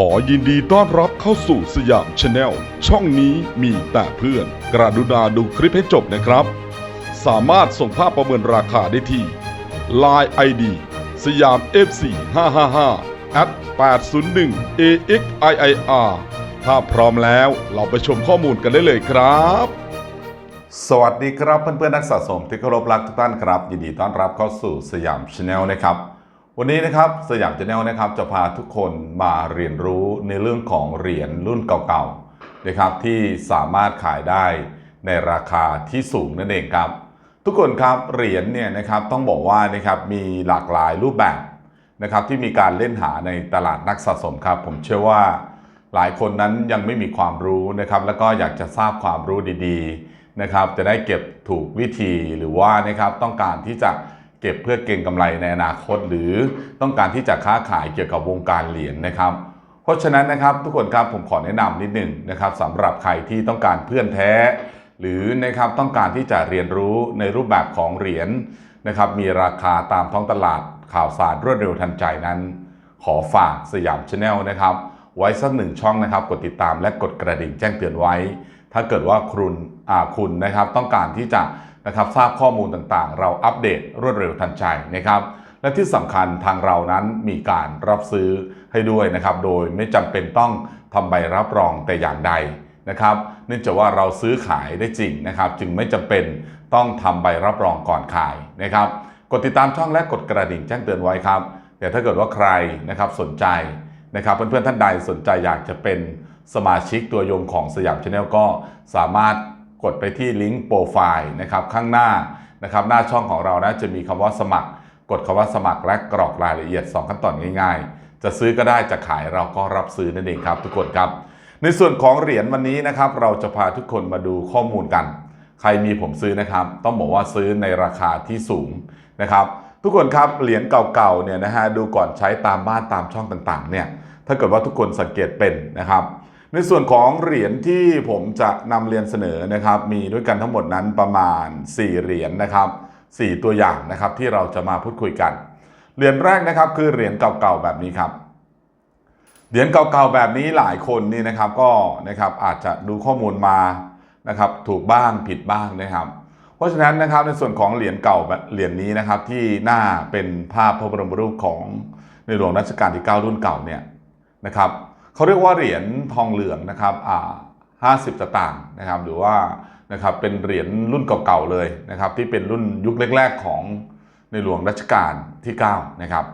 ขอยินดีต้อนรับเข้าสู่สยามชาแนลช่องนี้มีแต่เพื่อน กระดุณาดูคลิปให้จบนะครับ สามารถส่งภาพประเมินราคาได้ที่ Line ID สยาม FC 555 at 801 AXIIR ถ้าพร้อมแล้วเราไปชมข้อมูลกันได้เลยครับ สวัสดีครับเพื่อนๆนักสะสมที่เคารพรักทุกท่านครับ ยินดีต้อนรับเข้าสู่สยามชาแนลนะครับ วันนี้นะครับสยามชาแนลนะครับจะพาทุกคนมาเรียนรู้ในเรื่องของเหรียญรุ่นเก่าๆนะครับที่สามารถขายได้ในราคาที่สูงนั่นเองครับ ทุกคนครับเหรียญเนี่ยนะครับต้องบอกว่านะครับมีหลากหลายรูปแบบนะครับที่มีการเล่นหาในตลาดนักสะสมครับ ผมเชื่อว่าหลายคนนั้นยังไม่มีความรู้นะครับ แล้วก็อยากจะทราบความรู้ดีๆนะครับ จะได้เก็บถูกวิธีหรือว่านะครับต้องการที่จะ เก็บเพื่อเก็งกำไรในอนาคต หรือต้องการที่จะค้าขายเกี่ยวกับวงการเหรียญนะครับ เพราะฉะนั้นนะครับทุกคนครับผมขอแนะนำนิดหนึ่งนะครับสำหรับใครที่ต้องการเพื่อนแท้ หรือนะครับต้องการที่จะเรียนรู้ในรูปแบบของเหรียญนะครับมีราคาตามท้องตลาดข่าวสารรวดเร็วทันใจนั้น ขอฝากสยามชาแนลนะครับ ไว้สักหนึ่งช่องนะครับ กดติดตามและกดกระดิ่งแจ้งเตือนไว้ ถ้าเกิดว่าคุณอาคุณนะครับต้องการที่จะ นะครับทราบข้อมูลต่างๆ เราอัปเดตรวดเร็วทันใจนะครับ และที่สำคัญทางเรานั้นมีการรับซื้อให้ด้วยนะครับ โดยไม่จำเป็นต้องทำใบรับรองแต่อย่างใดนะครับเนื่องจากว่าเราซื้อขายได้จริงนะครับ จึงไม่จำเป็นต้องทำใบรับรองก่อนขายนะครับ กดติดตามช่องและกดกระดิ่งแจ้งเตือนไว้ครับเดี๋ยวถ้าเกิดว่าใครนะครับสนใจนะครับ เพื่อนๆท่านใดสนใจอยากจะเป็นสมาชิกตัวยงของสยามชาแนลก็สามารถ กดไปที่ลิงก์โปรไฟล์นะครับข้างหน้านะครับหน้าช่องของเรานะจะมีคำว่าสมัคร กดคำว่าสมัครและกรอกรายละเอียด 2 ขั้นตอนง่ายๆ จะซื้อก็ได้จะขายเราก็รับซื้อนั่นเองครับทุกคนครับ ในส่วนของเหรียญวันนี้นะครับเราจะพาทุกคนมาดูข้อมูลกัน ใครมีผมซื้อนะครับ ต้องบอกว่าซื้อในราคาที่สูงนะครับทุกคนครับเหรียญเก่าๆเนี่ยนะฮะดูก่อนใช้ตามบ้านตามช่องต่างๆเนี่ยถ้าเกิดว่าทุกคนสังเกตเป็นนะครับ ในส่วนของเหรียญที่ผมจะนำเรียนเสนอนะครับ มีด้วยกันทั้งหมดนั้นประมาณ 4 เหรียญนะครับ4 ตัวอย่างนะครับที่เราจะมาพูดคุยกัน เหรียญแรกนะครับคือเหรียญเก่าๆแบบนี้ครับเหรียญเก่าๆแบบนี้หลายคนนี่นะครับก็นะครับอาจจะดูข้อมูลมานะครับถูกบ้างผิดบ้างนะครับ เพราะฉะนั้นนะครับในส่วนของเหรียญเก่าเหรียญนี้นะครับที่หน้าเป็นภาพพระบรมรูปของในหลวงรัชกาลที่ 9 รุ่นเก่าเนี่ยนะครับ เขาเรียกว่าเหรียญทองเหลืองนะครับอ่า50สตางค์นะครับ หรือว่านะครับเป็นเหรียญรุ่นเก่าๆเลยนะครับ ที่เป็นรุ่นยุคแรก ๆ ของในหลวงรัชกาลที่ 9 นะครับ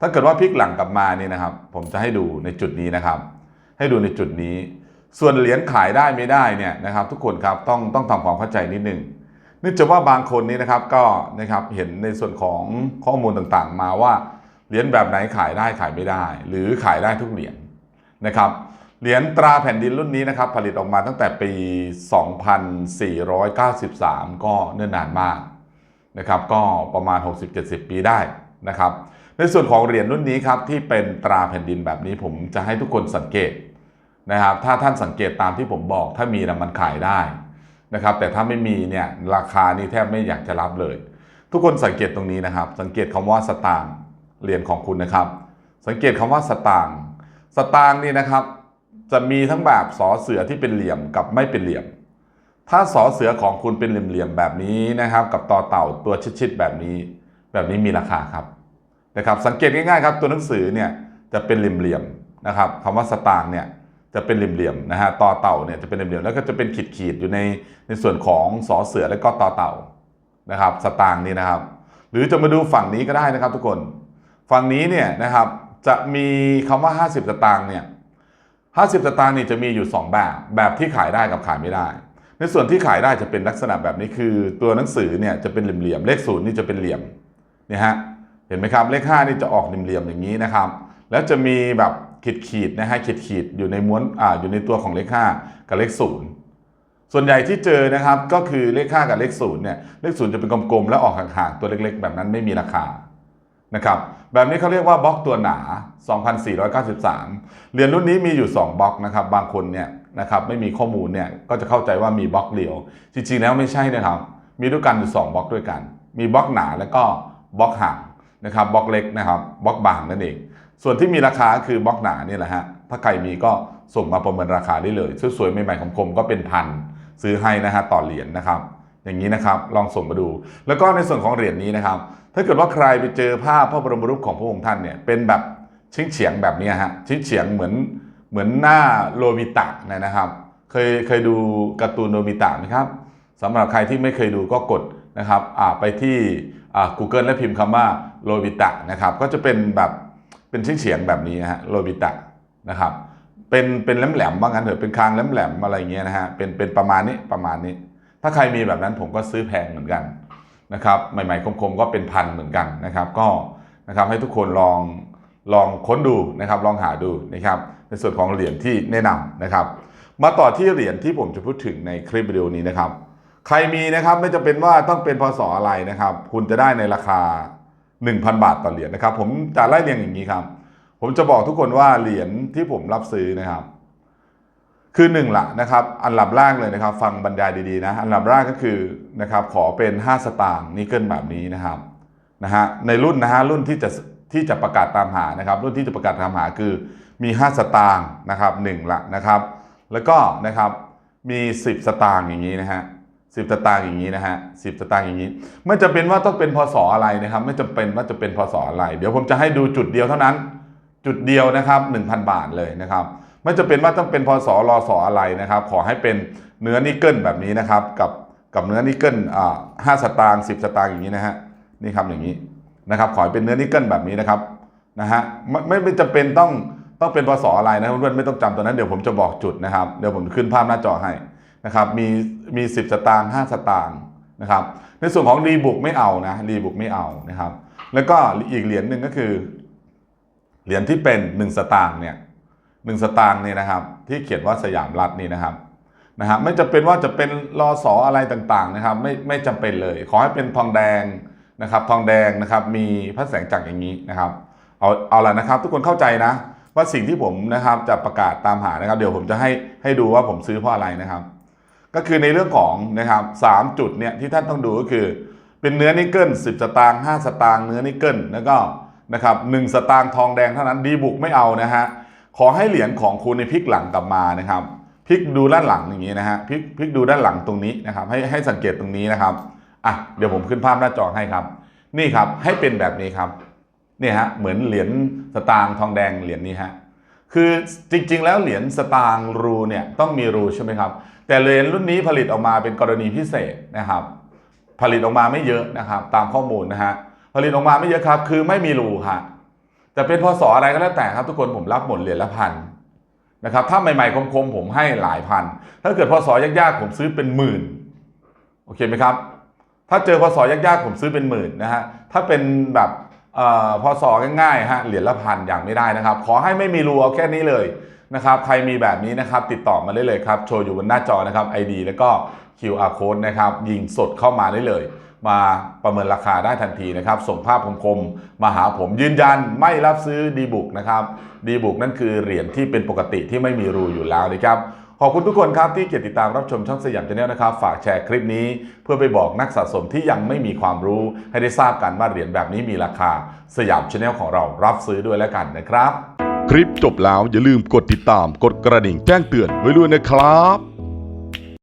ถ้าเกิดว่าพลิกหลังกลับมานี่นะครับ ผมจะให้ดูในจุดนี้นะครับ ให้ดูในจุดนี้ ส่วนเหรียญขายได้ไม่ได้เนี่ยนะครับ ทุกคนครับต้องต้องทำความเข้าใจนิดนึงเนื่องจากว่าบางคนนี่นะครับก็นะครับเห็นในส่วนของข้อมูลต่างๆ มาว่าเหรียญแบบไหนขายได้ขายไม่ได้ หรือขายได้ทุกเหรียญ นะครับเหรียญตราแผ่นดินรุ่นนี้นะครับผลิตออกมาตั้งแต่ปี 2493 ก็เนิ่นนานมากนะครับก็ประมาณ 60-70 ปีได้นะครับในส่วนของเหรียญรุ่นนี้ครับที่เป็นตราแผ่นดินแบบนี้ผมจะให้ทุกคนสังเกตนะครับถ้าท่านสังเกตตามที่ผมบอกถ้ามีนะมันขายได้นะครับแต่ถ้าไม่มีเนี่ยราคานี่แทบไม่อยากจะรับเลย ทุกคนสังเกตตรงนี้นะครับ สังเกตคำว่าสตางค์เหรียญของคุณนะครับ สังเกตคำว่าสตางค์ สตางค์นี่นะครับ จะมีทั้งแบบสอเสือที่เป็นเหลี่ยมกับไม่เป็นเหลี่ยม ถ้าสอเสือของคุณเป็นเหลี่ยมๆแบบนี้นะครับ กับต่อเต่าตัวชิดๆแบบนี้ แบบนี้มีราคาครับนะครับ สังเกตง่ายๆครับ ตัวหนังสือเนี่ยจะเป็นเหลี่ยมๆนะครับคำว่าสตางค์เนี่ยจะเป็นเหลี่ยมๆนะฮะต่อเต่าเนี่ยจะเป็นเหลี่ยมๆแล้วก็จะเป็นขีดๆอยู่ในในส่วนของสอเสือและก็ต่อเต่านะครับ สตางค์นี่นะครับ หรือจะมาดูฝั่งนี้ก็ได้นะครับ ทุกคน ฝั่งนี้เนี่ยนะครับ จะมีคำว่า 50สตางค์เนี่ย50สตางค์นี่จะมีอยู่ 2 แบบ แบบที่ขายได้กับขายไม่ได้ ในส่วนที่ขายได้จะเป็นลักษณะแบบนี้คือ ตัวหนังสือเนี่ยจะเป็นเหลี่ยมๆเลขศูนย์นี่จะเป็นเหลี่ยมเนี่ยฮะเห็นไหมครับเลข5นี่จะออกเหลี่ยมๆอย่างนี้นะครับ แล้วจะมีแบบขีดๆนะฮะขีดๆอยู่ในม้วนอ่าอยู่ในตัวของเลข5กับเลขศูนย์ส่วนใหญ่ที่เจอนะครับก็คือเลข5กับเลขศูนย์เนี่ยเลขศูนย์จะเป็นกลมๆแล้วออกห่างๆตัวเล็กๆ แบบนั้นไม่มีราคา นะครับแบบนี้เขาเรียกว่าบล็อกตัวหนา 2,493 เหรียญรุ่นนี้มีอยู่ 2บล็อกนะครับบางคนเนี่ยนะครับไม่มีข้อมูลเนี่ยก็จะเข้าใจว่ามีบล็อกเดียว จริงๆแล้วไม่ใช่นะครับ มีด้วยกันอยู่ 2บล็อกด้วยกัน มีบล็อกหนาแล้วก็บล็อกห่างนะครับบล็อกเล็กนะครับบล็อกบางนั่นเอง ส่วนที่มีราคาคือบล็อกหนานี่แหละฮะถ้าใครมีก็ส่งมาประเมินราคาได้เลยสวยๆใหม่ๆของคมก็เป็นพันซื้อให้นะฮะต่อเหรียญนะครับ อย่างนี้นะครับลองส่งมาดู แล้วก็ในส่วนของเหรียญนี้นะครับ ถ้าเกิดว่าใครไปเจอภาพพระบรมรูปของพระองค์ท่านเนี่ยเป็นแบบชิงเฉียงแบบนี้ฮะชิงเฉียงเหมือนเหมือนหน้าโรบิตะนยนะครับ เคยเคยดูการ์ตูนโรบิตะไหมครับสำหรับใครที่ไม่เคยดูก็กดนะครับไปที่ Google และพิมพ์คำว่าโรบิตะนะครับก็จะเป็นแบบเป็นชิงเฉียงแบบนี้ฮะโรบิตะนะครับเป็นเป็นแหลมๆว่างั้นเถอะเป็นคางแหลมๆอะไรเงี้ยนะฮะเป็นเป็นประมาณนี้ประมาณนี้ ถ้าใครมีแบบนั้นผมก็ซื้อแพงเหมือนกัน นะครับใหม่ๆคมๆก็เป็นพันเหมือนกันนะครับ ก็นะครับให้ทุกคนลองลองค้นดูนะครับ ลองหาดูนะครับ ในส่วนของเหรียญที่แนะนำนะครับ มาต่อที่เหรียญที่ผมจะพูดถึงในคลิปวิดีโอนี้นะครับ ใครมีนะครับไม่จำเป็นว่าต้องเป็นพศอะไรนะครับ คุณจะได้ในราคา 1,000 บาทต่อเหรียญนะครับ ผมจะไล่เรียงอย่างนี้ครับ ผมจะบอกทุกคนว่าเหรียญที่ผมรับซื้อนะครับ คือหนึ่งละนะครับอันดับแรกเลยนะครับ ฟังบรรยายดีๆนะอันดับแรกก็คือนะครับขอเป็น 5 สตางค์นิกเกิลแบบนี้นะครับนะฮะในรุ่นนะฮะรุ่นที่จะที่จะประกาศตามหานะครับ รุ่นที่จะประกาศตามหาคือมี 5 สตางค์นะครับหนึ่งละนะครับ แล้วก็นะครับมี 10 สตางค์อย่างนี้นะฮะสิบสตางค์อย่างนี้นะฮะสิบสตางค์อย่างนี้ ไม่จำเป็นว่าต้องเป็นพศอะไรนะครับ ไม่จำเป็นว่าจะเป็นพศอะไร เดี๋ยวผมจะให้ดูจุดเดียวเท่านั้น จุดเดียวนะครับ 1,000 บาทเลยนะครับ ไม่จะเป็นว่าต้องเป็นพศรอสออะไรนะครับ ขอให้เป็นเนื้อนิกเกิลแบบนี้นะครับ กับกับเนื้อนิกเกิลอ่าห้าสตางค์สิบสตางค์อย่างนี้นะฮะนี่ครับอย่างนี้นะครับ ขอให้เป็นเนื้อนิกเกิลแบบนี้นะครับนะฮะไม่ไม่จำเป็นต้องต้องเป็นพศอะไรนะเพื่อนๆไม่ต้องจำตัวนั้นเดี๋ยวผมจะบอกจุดนะครับ เดี๋ยวผมขึ้นภาพหน้าจอให้นะครับมีมี10สตางค์5สตางค์นะครับ ในส่วนของรีบุกไม่เอานะรีบุกไม่เอานะครับ แล้วก็อีกเหรียญหนึ่งก็คือเหรียญที่เป็น 1 สตางค์เนี่ย หนึ่งสตางค์เนี่ยนะครับ ที่เขียนว่าสยามรัฐนี่นะครับนะฮะไม่จำเป็นว่าจะเป็นรอสออะไรต่างๆนะครับ ไม่ไม่จำเป็นเลย ขอให้เป็นทองแดงนะครับ ทองแดงนะครับ มีพระแสงจักรอย่างนี้นะครับ เอาเอาละนะครับ ทุกคนเข้าใจนะ ว่าสิ่งที่ผมนะครับจะประกาศตามหานะครับ เดี๋ยวผมจะให้ให้ดูว่าผมซื้อเพราะอะไรนะครับ ก็คือในเรื่องของนะครับสามจุดเนี่ยที่ท่านต้องดูก็คือ เป็นเนื้อนิกเกิล10สตางค์5สตางค์เนื้อนิกเกิลแล้วก็นะครับหนึ่งสตางค์ทองแดงเท่านั้นดีบุกไม่เอานะฮะ ขอให้เหรียญของคุณในพลิกหลังกลับมานะครับพลิกดูด้านหลังอย่างนี้นะฮะพลิกพลิกดูด้านหลังตรงนี้นะครับ ให้ให้สังเกตตรงนี้นะครับอะเดี๋ยวผมขึ้นภาพหน้าจอให้ครับ นี่ครับให้เป็นแบบนี้ครับเนี่ยฮะเหมือนเหรียญสตางค์ทองแดงเหรียญนี้ฮะคือจริงๆ แล้วเหรียญสตางค์รูเนี่ยต้องมีรูใช่ไหมครับ แต่เหรียญรุ่นนี้ผลิตออกมาเป็นกรณีพิเศษนะครับ ผลิตออกมาไม่เยอะนะครับ ตามข้อมูลนะฮะผลิตออกมาไม่เยอะครับ คือไม่มีรูค่ะ จะเป็นพศอะไรก็แล้วแต่ครับทุกคนผมรับหมดเหรียญละพันนะครับถ้าใหม่ๆคมๆผมให้หลายพัน ถ้าเกิดพศยากๆผมซื้อเป็นหมื่นโอเคไหมครับ ถ้าเจอพศยากๆผมซื้อเป็นหมื่นนะฮะถ้าเป็นแบบอ่อพศง่ายๆฮะเหรียญละพันอย่างไม่ได้นะครับ ขอให้ไม่มีรูเอาแค่นี้เลยนะครับใครมีแบบนี้นะครับติดต่อมาได้เลยครับ โชว์อยู่บนหน้าจอนะครับ ID แล้วก็ QR code นะครับยิงสดเข้ามาได้เลย มาประเมินราคาได้ทันทีนะครับ ส่งภาพคมๆมาหาผมยืนยันไม่รับซื้อดีบุกนะครับดีบุกนั่นคือเหรียญที่เป็นปกติที่ไม่มีรูอยู่แล้วนะครับขอบคุณทุกคนครับที่เกียรติดตามรับชมช่องสยามชาแนลนะครับ ฝากแชร์คลิปนี้ เพื่อไปบอกนักสะสมที่ยังไม่มีความรู้ ให้ได้ทราบกันว่าเหรียญแบบนี้มีราคา สยามชาแนลของเรารับซื้อด้วยแล้วกันนะครับ คลิปจบแล้วอย่าลืมกดติดตามกดกระดิ่งแจ้งเตือนไว้ด้วยนะครับ